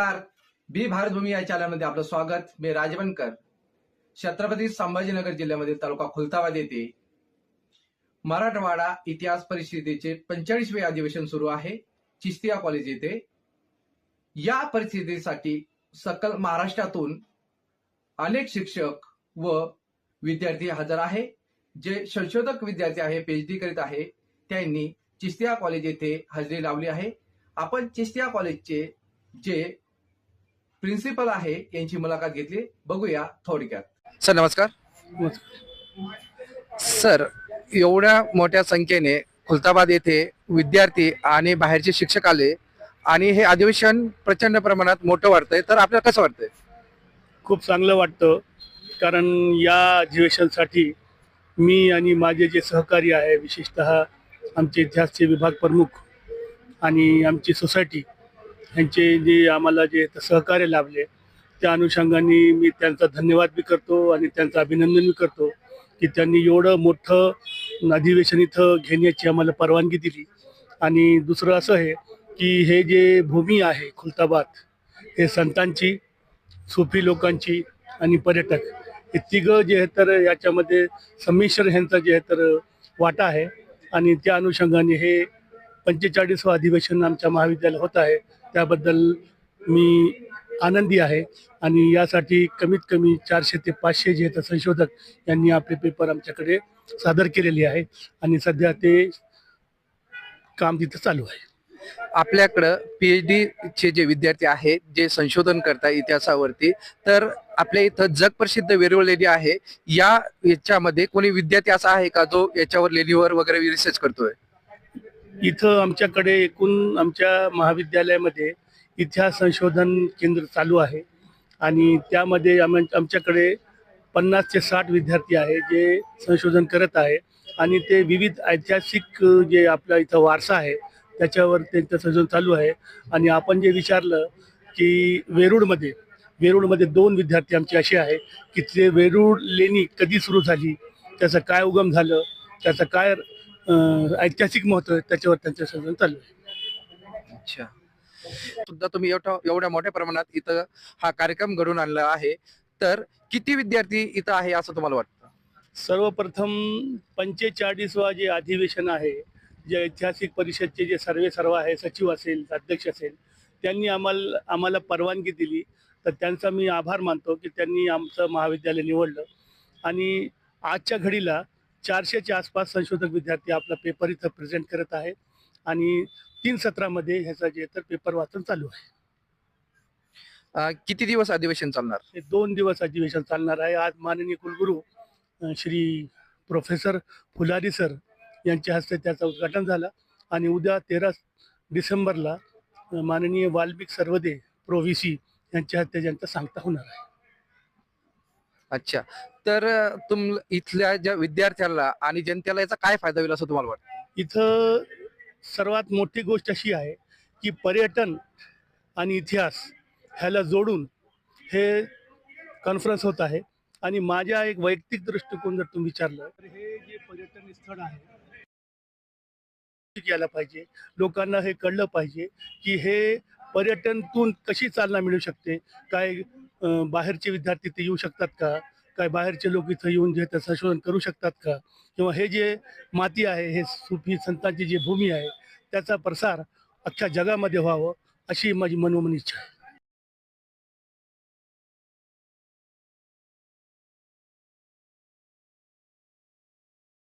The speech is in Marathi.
नमस्कार. बी भारतभूमी या चॅनलमध्ये आपलं स्वागत. मी राजवणकर. छत्रपती संभाजीनगर जिल्ह्यामध्ये तालुका खुलताबाद येथे मराठवाडा इतिहास परिषदेचे पंचेचाळीसवे अधिवेशन सुरू आहे. चिस्तिया कॉलेज येथे. या परिस्थितीसाठी सकल महाराष्ट्रातून अनेक शिक्षक व विद्यार्थी हजर आहे. जे संशोधक विद्यार्थी आहे पीएचडी करीत आहे त्यांनी चिस्तिया कॉलेज येथे हजेरी लावली आहे. आपण चिस्तिया कॉलेजचे जे प्रिन्सिपल आहे यांची मुलाखत घेतली. बघूया थोडक्यात. सर नमस्कार. सर एवढ्या मोठ्या संख्येने खुलताबाद येथे विद्यार्थी आणि बाहेरचे शिक्षक आले आणि हे अधिवेशन प्रचंड प्रमाणात मोठं वाटतंय तर आपल्याला कसं वाटतंय? खूप चांगलं वाटतं. कारण या अधिवेशनसाठी मी आणि माझे जे सहकारी आहे विशेषत आमचे इतिहासचे विभाग प्रमुख आणि आमची सोसायटी यांचे जे आम्हाला जे सहकार्य लाभले त्या अनुषंगाने मी त्यांचा धन्यवाद बी करतो आणि त्यांचं अभिनंदन बी करतो की त्यांनी एवढं मोठं अधिवेशन इथं घेण्याची आम्हाला परवानगी दिली. आणि दुसरं असं आहे की हे जे भूमी आहे खुलताबाद हे संतांची सुफी लोकांची आणि पर्यटक हे तिघं जे आहे तर याच्यामध्ये संमिश्र ह्यांचा जे आहे तर वाटा आहे. आणि त्या अनुषंगाने हे पंचेचाळीसवं अधिवेशन आमच्या महाविद्यालयात होत आहे. त्याबद्दल मी आनंदी आहे आणि यासाठी कमीत कमी चारशे ते पाचशे जे आहेत संशोधक यांनी आपले पेपर आमच्याकडे सादर केलेले आहे आणि सध्या ते काम तिथं चालू आहे. आपल्याकडं पीएचडी चे जे विद्यार्थी आहेत जे संशोधन करतात इतिहासावरती तर आपल्या इथं जगप्रसिद्ध वेरूळ लेणी आहे. या याच्यामध्ये कोणी विद्यार्थी असा आहे का जो याच्यावर लेणीवर वगैरे रिसर्च करतोय? इथं आमच्याकडे एकूण आमच्या महाविद्यालयामध्ये इतिहास संशोधन केंद्र चालू आहे. आणि त्यामध्ये आम आमच्याकडे पन्नास ते साठ विद्यार्थी आहे जे संशोधन करत आहे. आणि ते विविध ऐतिहासिक जे आपला इथं वारसा आहे त्याच्यावर त्यांचं संशोधन चालू आहे. आणि आपण जे विचारलं की वेरूळमध्ये वेरूळमध्ये दोन विद्यार्थी आमचे असे आहे की ते वेरूळ लेणी कधी सुरू झाली त्याचं काय उगम झालं त्याचं काय अ, ऐतिहासिक महत्त्व आहे त्याच्यावर त्यांचं संशोधन चालू आहे. अच्छा. सुद्धा तुम्ही एवढ्या एवढ्या मोठ्या प्रमाणात इथं हा कार्यक्रम घडून आणला आहे. तर किती विद्यार्थी इथं आहे असं तुम्हाला वाटतं? सर्वप्रथम पंचेचाळीसवा जे अधिवेशन आहे जे ऐतिहासिक परिषदचे जे सर्वे सर्व आहे सचिव असेल अध्यक्ष असेल त्यांनी आम्हाला आम्हाला परवानगी दिली. तर त्यांचा मी आभार मानतो की त्यांनी आमचं महाविद्यालय निवडलं. आणि आजच्या घडीला चारशेच्या आसपास संशोधक विद्यार्थी आपला पेपर इथं प्रेझेंट करत आहे. आणि तीन सत्रामध्ये ह्याचा जे तर पेपर वाचन चालू आहे. अं, किती दिवस अधिवेशन चालणार? हे दोन दिवस अधिवेशन चालणार आहे. आज माननीय कुलगुरू अ, श्री प्रोफेसर फुलारी सर यांच्या हस्ते त्याचं उद्घाटन झालं. आणि उद्या तेरा डिसेंबरला अ, माननीय Valmik Sarvade pro V C यांच्या हस्ते ज्यांचा सांगता होणार आहे. अच्छा. तर तुम इथल्या ज्या विद्यार्थ्यांना आणि जनतेला याचा काय फायदा होईल असं तुम्हाला वाटतं? इथं सर्वात मोठी गोष्ट अशी आहे की पर्यटन आणि इतिहास ह्याला जोडून हे कॉन्फरन्स होत आहे. आणि माझ्या एक वैयक्तिक दृष्टिकोन जर तुम्ही विचारलं तर हे जे पर्यटन स्थळ आहे यायला पाहिजे. लोकांना हे कळलं पाहिजे की हे पर्यटनतून कशी चालना मिळू शकते? काय बाहेरचे विद्यार्थी ते येऊ शकतात का? काय बाहेरचे लोक इथं येऊन जे ते संशोधन करू शकतात का? किंवा हे जे माती आहे हे सुफी संतांची जी भूमी आहे त्याचा प्रसार अख्ख्या जगामध्ये व्हावं अशी माझी मनोमन इच्छा आहे.